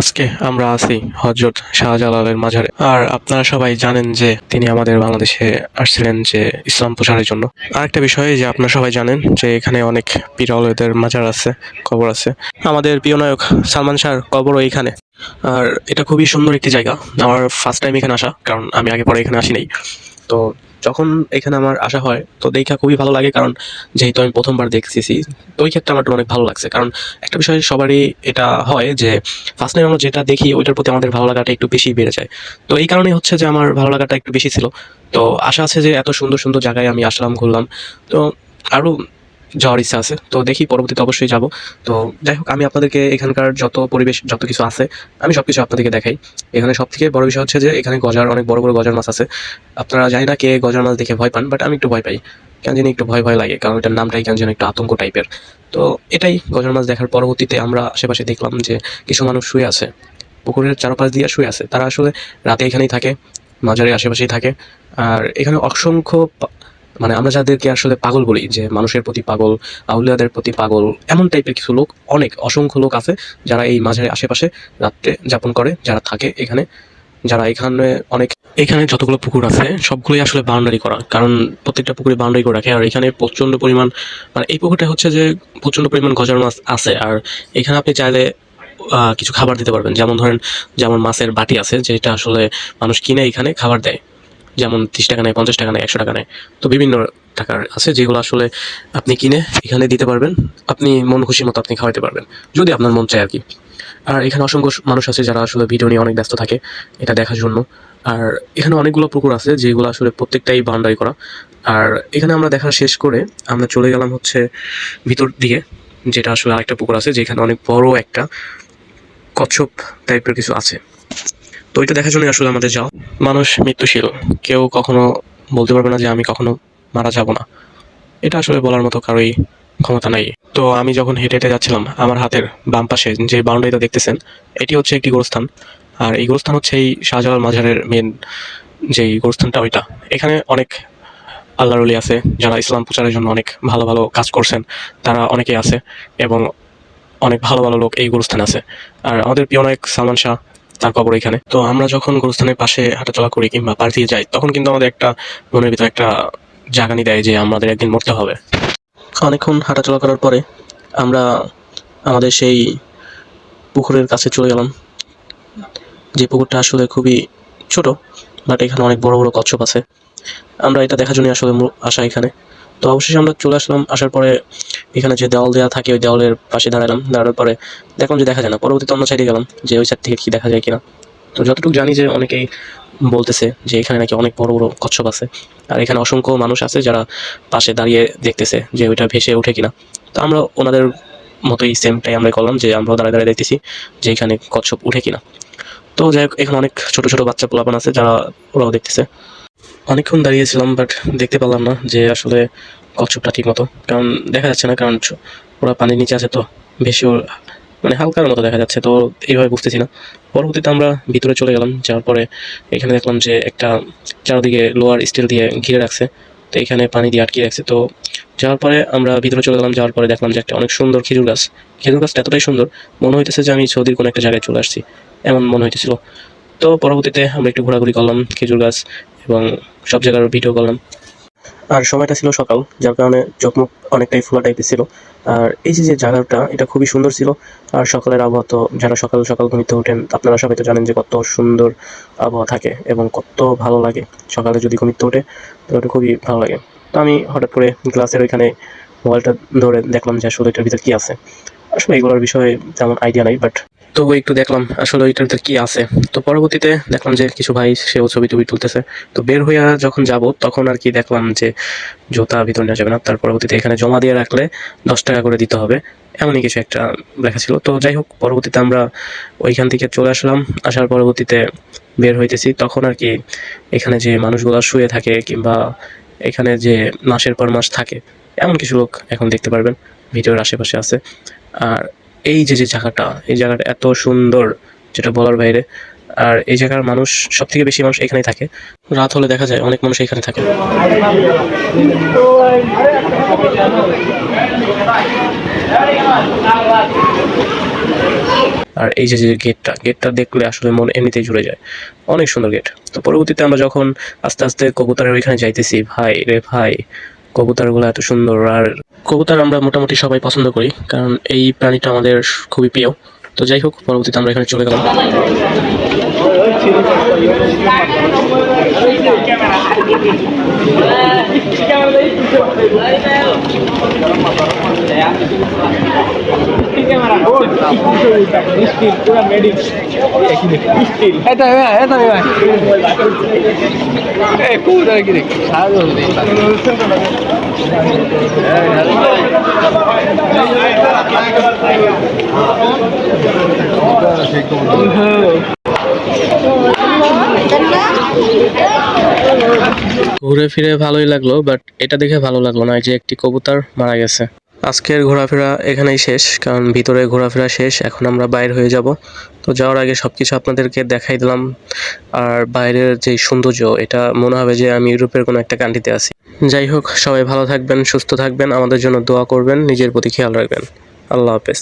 আজকে আমরা আছি হজরত শাহজালালের মাঝারে। আর আপনারা সবাই জানেন যে তিনি আমাদের বাংলাদেশে আসছিলেন যে ইসলাম প্রসারের জন্য। আরেকটা বিষয় যে আপনারা সবাই জানেন যে এখানে অনেক পীরওয়ালাদের মাজার আছে, কবর আছে। আমাদের প্রিয় নায়ক সালমান শাহর কবরও এইখানে আর এটা খুবই সুন্দর একটি জায়গা। আমার ফার্স্ট টাইম এখানে আসা, কারণ আমি আগে পরে এখানে আসি নাই তো যখন এখানে আমার আসা হয়, তো দেখা খুবই ভালো লাগে কারণ যেহেতু আমি প্রথমবার দেখতেছি, তো ওই ক্ষেত্রে আমার অনেক ভালো লাগছে। কারণ একটা বিষয় সবারই এটা হয় যে ফার্স্ট টাইম আমরা যেটা দেখি, ওইটার প্রতি আমাদের ভালো লাগাটা একটু বেশি বেড়ে যায়। তো এই কারণেই হচ্ছে যে আমার ভালো লাগাটা একটু বেশি ছিল। তো আশা আছে যে এত সুন্দর সুন্দর জায়গায় আমি আসলাম, ঘুরলাম। তো আরও যাওয়ার ইচ্ছা আছে। তো দেখি পরবর্তীতে অবশ্যই যাব। তো যাই হোক, আমি আপনাদেরকে এখানকার যত পরিবেশ, যত কিছু আছে, আমি সব কিছু আপনাদেরকে দেখাই। এখানে সব থেকে বড় বিষয় হচ্ছে যে, এখানে গজার অনেক বড় বড় গজার মাছ আছে। আপনারা জানি না কে গজার মাছ দেখে ভয় পান বাট আমি একটু ভয় পাই। কেন জানি একটু ভয় ভয় লাগে, কারণ এটার নামটাই কেন যেন একটু আতঙ্ক টাইপের। তো এটাই গজার মাছ দেখার পরবর্তীতে আমরা আশেপাশে দেখলাম যে, কিছু মানুষ শুয়ে আছে। পুকুরের চারপাশ দিয়ে শুয়ে আছে। তারা আসলে রাতে এখানেই থাকে মাজারের আশেপাশেই থাকে। আর এখানে অসংখ্য মানে আমরা যাদেরকে আসলে পাগল বলি, যে মানুষের প্রতি পাগল, আউলিয়াদের প্রতি পাগল, এমন টাইপের কিছু লোক, অনেক, অসংখ্য লোক আছে যারা এই মাঝারের আশেপাশে রাত্রে যাপন করে, যারা থাকে এখানে, যারা এখানে অনেক, এখানে যতগুলো পুকুর আছে, সবগুলোই আসলে বাউন্ডারি করা। কারণ প্রত্যেকটা পুকুরে বাউন্ডারি করে রাখে, আর এখানে প্রচণ্ড পরিমাণ মানে এই পুকুরটা হচ্ছে যে প্রচণ্ড পরিমাণ গজার মাছ আছে, আর এখানে আপনি চাইলে কিছু খাবার দিতে পারবেন। যেমন ধরেন, যেমন মাছের বাটি আছে, যেটা আসলে মানুষ কিনে এখানে খাবার দেয়। যেমন ত্রিশ টাকা নেয়, পঞ্চাশ টাকা নেয়, একশো টাকা নেয়। তো বিভিন্ন টাকার আছে যেগুলো আসলে আপনি কিনে এখানে দিতে পারবেন। আপনি মন খুশি মতো আপনি খাওয়াতে পারবেন, যদি আপনার মন চায় আর কি। আর এখানে অসংখ্য মানুষ আছে যারা আসলে ভিডিও নিয়ে অনেক ব্যস্ত থাকে, এটা দেখার জন্য। আর এখানে অনেকগুলো পুকুর আছে যেগুলো আসলে প্রত্যেকটাই বাউন্ডারি করা। আর এখানে আমরা দেখা শেষ করে আমরা চলে গেলাম হচ্ছে ভিতর দিয়ে যেটা আসলে আরেকটা পুকুর আছে, যেখানে অনেক বড় একটা কচ্ছপ টাইপের কিছু আছে। তো ওইটা দেখার জন্য আসলে আমাদের যাওয়া। মানুষ মৃত্যুশীল। কেউ কখনো বলতে পারবে না যে আমি কখনো মারা যাব না। এটা আসলে বলার মতো কারোই ক্ষমতা নাই। তো আমি যখন হেঁটে হেঁটে যাচ্ছিলাম, আমার হাতের বাম পাশে যে বাউন্ডারিটা দেখতেছেন, এটি হচ্ছে একটি গোরস্থান। আর এই গোরস্থান হচ্ছে এই শাহজালাল মাজারের মেন যেই গোরস্থানটা ওইটা। এখানে অনেক আল্লাহ রলি আছে, যারা ইসলাম প্রচারের জন্য অনেক ভালো ভালো কাজ করছেন। তারা অনেকেই আছে এবং অনেক ভালো ভালো লোক এই গোরস্থানে আছে। আর আমাদের প্রিয় নায়ক সালমান শাহ তার কবর এখানে। তো আমরা যখন গোরস্থানের পাশে হাঁটাচলা করি কিংবা পার দিয়ে যাই, তখন কিন্তু আমাদের একটা মনের ভিতরে একটা জাগানি দেয় যে আমাদের একদিন মরতে হবে। অনেকক্ষণ হাঁটাচলা করার পরে আমরা আমাদের সেই পুকুরের কাছে চলে গেলাম। যে পুকুরটা আসলে খুবই ছোট বাট এখানে অনেক বড় বড় কচ্ছপ আছে। আমরা এটা দেখার জন্য আসলে আসা এখানে। তো অবশেষে আমরা চলে আসলাম। আসার পরে এখানে যে দেওয়াল দেওয়া থাকে, ওই দেওয়ালের পাশে দাঁড়ালাম। দাঁড়ানোর পরে দেখলাম যে দেখা যায় না। পরবর্তীতে অন্য সাইডে গেলাম, যে ওই সাইড থেকে কি দেখা যায় কিনা। তো যতটুকু জানি যে অনেকেই বলতেছে যে এখানে নাকি অনেক বড় বড় কচ্ছপ আছে। আর এখানে অসংখ্য মানুষ আছে যারা পাশে দাঁড়িয়ে দেখতেছে যে ওইটা ভেসে ওঠে কিনা। তো আমরা ওনাদের মতোই সেমটাই আমরা করলাম যে আমরাও দাঁড়িয়ে দাঁড়িয়ে দেখতেছি যে এখানে কচ্ছপ উঠে কিনা। তো যাই হোক, এখানে অনেক ছোট ছোট বাচ্চা পোলাপান আছে যারা ওরাও দেখতেছে। অনেকক্ষণ দাঁড়িয়েছিলাম বাট দেখতে পারলাম না যে আসলে কচ্ছপটা ঠিক মতো কারণ দেখা যাচ্ছে না, কারণ ওরা পানির নিচে আছে তো বেশি ওর মানে হালকার মতো দেখা যাচ্ছে, তো এইভাবে বুঝতেছি না। পরবর্তীতে আমরা ভিতরে চলে গেলাম, যাওয়ার পরে এখানে দেখলাম যে একটা চারদিকে লোয়ার স্টিল দিয়ে ঘিরে রাখছে, তো এখানে পানি দিয়ে আটকে রাখছে। তো যাওয়ার পরে আমরা ভিতরে চলে গেলাম, যাওয়ার পরে দেখলাম যে একটা অনেক সুন্দর খেজুর গাছ। খেজুর গাছটা এতটাই সুন্দর, মনে হইতেছে যে আমি সৌদির কোনো একটা জায়গায় চলে আসছি, এমন মনে হইতেছিল। তো পরবর্তীতে আমরা একটু ঘোরাঘুরি করলাম, খেজুর গাছ এবং সব জায়গার ভিডিও করলাম। আর সময়টা ছিল সকাল, যার কারণে চোখমুখ অনেকটাই ফোলা টাইপের ছিল। আর এই যে যে জায়গাটা এটা খুবই সুন্দর ছিল। আর সকালের আবহাওয়া তো, যারা সকাল সকাল ঘুমিতে ওঠেন, আপনারা সবাই তো জানেন যে কত সুন্দর আবহাওয়া থাকে এবং কত ভালো লাগে সকালে যদি ঘুমিতে ওঠে তো ওটা খুবই ভালো লাগে। তো আমি হঠাৎ করে গ্লাসের ওইখানে মোবাইলটা ধরে দেখলাম যে আসলে এটার ভিতরে কি আছে। আসলে এগুলোর বিষয়ে তেমন আইডিয়া নাই বাট তো একটু দেখলাম আসলে ওইটার ভিতরে কি আছে। তো পরবর্তীতে দেখলাম যে কিছু ভাই সেও ছবি টবি তুলতেছে। তো বের হইয়া যখন যাব তখন আর কি দেখলাম যে জুতা ভিতরে নেওয়া যাবে না। তার পরবর্তীতে এখানে জমা দিয়ে রাখলে দশ টাকা করে দিতে হবে। এমনই কিছু একটা লেখা ছিল। তো যাই হোক, পরবর্তীতে আমরা ওইখান থেকে চলে আসলাম। আসার পরবর্তীতে বের হইতেছি। তখন আর কি এখানে যে মানুষগুলো শুয়ে থাকে কিংবা এখানে যে মাসের পর মাস থাকে, এমন কিছু লোক এখন দেখতে পারবেন। ভিডিওর আশেপাশে আছে। আর এই যে যে জায়গাটা, এই জায়গাটা এত সুন্দর যেটা বলার বাইরে, আর এই জায়গার মানুষ সব থেকে বেশি মানুষ এখানেই থাকে। রাত হলে দেখা যায় অনেক মানুষ এখানে থাকে। আর এই যে যে গেটটা গেটটা দেখলে আসলে মন এমনিতেই জুড়ে যায়। অনেক সুন্দর গেট তো পরবর্তীতে আমরা যখন আস্তে আস্তে কবুতরের ওইখানে যাইতেছি, ভাই রে ভাই কবুতরগুলো এত সুন্দর আর কবুতর আমরা মোটামুটি সবাই পছন্দ করি, কারণ এই প্রাণীটা আমাদের খুবই প্রিয়। তো যাই হোক, পরবর্তীতে আমরা এখানে চলে গেলাম। ঘুরে ফিরে ভালোই লাগল বাট এটা দেখে ভালো লাগল না, যে একটি কবুতর মারা গেছে। আজকের ঘোরাফেরা এখানেই শেষ, কারণ ভিতরে ঘোরাফেরা শেষ, এখন আমরা বাইর হয়ে যাব। তো যাওয়ার আগে সব কিছু আপনাদেরকে দেখাই দিলাম। আর বাইরের যে সৌন্দর্য, এটা মনে হবে যে আমি ইউরোপের কোনো একটা কান্ট্রিতে আছি। যাই হোক, সবাই ভালো থাকবেন, সুস্থ থাকবেন, আমাদের জন্য দোয়া করবেন, নিজের প্রতি খেয়াল রাখবেন। আল্লাহ হাফেজ।